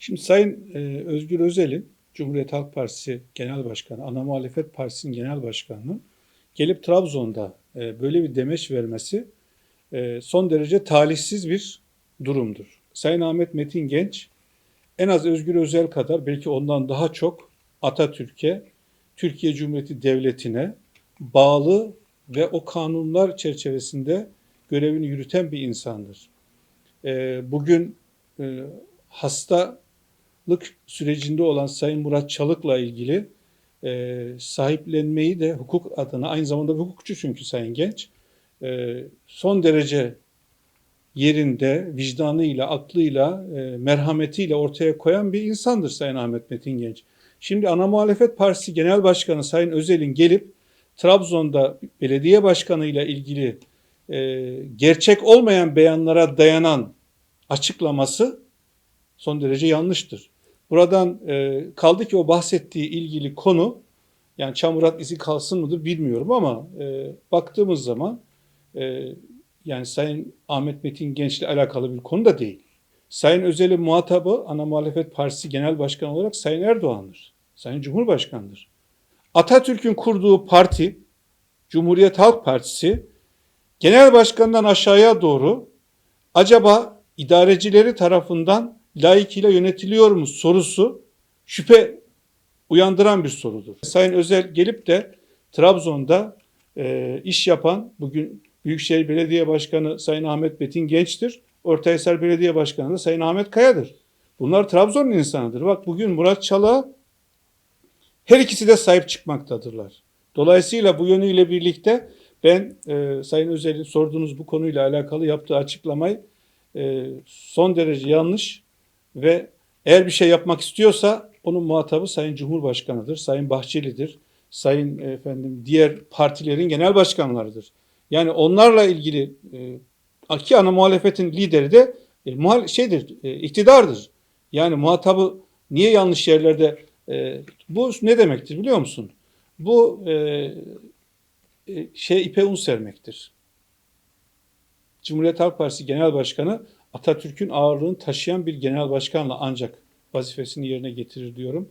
Şimdi Sayın e, Özgür Özel'in Cumhuriyet Halk Partisi Genel Başkanı, Ana Muhalefet Partisi'nin Genel Başkanı'nın gelip Trabzon'da e, böyle bir demeç vermesi e, son derece talihsiz bir durumdur. Sayın Ahmet Metin Genç en az Özgür Özel kadar belki ondan daha çok Atatürk'e, Türkiye Cumhuriyeti Devleti'ne bağlı ve o kanunlar çerçevesinde görevini yürüten bir insandır. E, bugün e, hastalık sürecinde olan Sayın Murat Çalık'la ilgili e, sahiplenmeyi de hukuk adına aynı zamanda hukukçu çünkü Sayın Genç e, son derece yerinde vicdanıyla, aklıyla, e, merhametiyle ortaya koyan bir insandır Sayın Ahmet Metin Genç. Şimdi Ana Muhalefet Partisi Genel Başkanı Sayın Özel'in gelip Trabzon'da belediye başkanıyla ilgili e, gerçek olmayan beyanlara dayanan açıklaması son derece yanlıştır. Buradan e, kaldı ki o bahsettiği ilgili konu yani çamurat izi kalsın mıdır bilmiyorum ama e, baktığımız zaman e, yani Sayın Ahmet Metin Genç'le alakalı bir konu da değil. Sayın Özel'in muhatabı Ana Muhalefet Partisi Genel Başkanı olarak Sayın Erdoğan'dır. Sayın Cumhurbaşkanı'dır. Atatürk'ün kurduğu parti Cumhuriyet Halk Partisi genel başkandan aşağıya doğru acaba idarecileri tarafından layıkıyla yönetiliyor mu sorusu şüphe uyandıran bir sorudur. Sayın Özel gelip de Trabzon'da e, iş yapan bugün Büyükşehir Belediye Başkanı Sayın Ahmet Betin Genç'tir. Ortahisar Belediye Başkanı da Sayın Ahmet Kaya'dır. Bunlar Trabzon'un insanıdır. Bak bugün Murat Çalık'a her ikisi de sahip çıkmaktadırlar. Dolayısıyla bu yönüyle birlikte ben e, Sayın Özel'in sorduğunuz bu konuyla alakalı yaptığı açıklamayı e, son derece yanlış ve eğer bir şey yapmak istiyorsa onun muhatabı Sayın Cumhurbaşkanı'dır, Sayın Bahçeli'dir, Sayın e, efendim diğer partilerin genel başkanlarıdır. Yani onlarla ilgili e, iki ana muhalefetin lideri de e, muhal şeydir, e, iktidardır. Yani muhatabı niye yanlış yerlerde e, bu ne demektir biliyor musun? Bu e, e, şey ipe un sermektir. Cumhuriyet Halk Partisi Genel Başkanı Atatürk'ün ağırlığını taşıyan bir genel başkanla ancak vazifesini yerine getirir diyorum.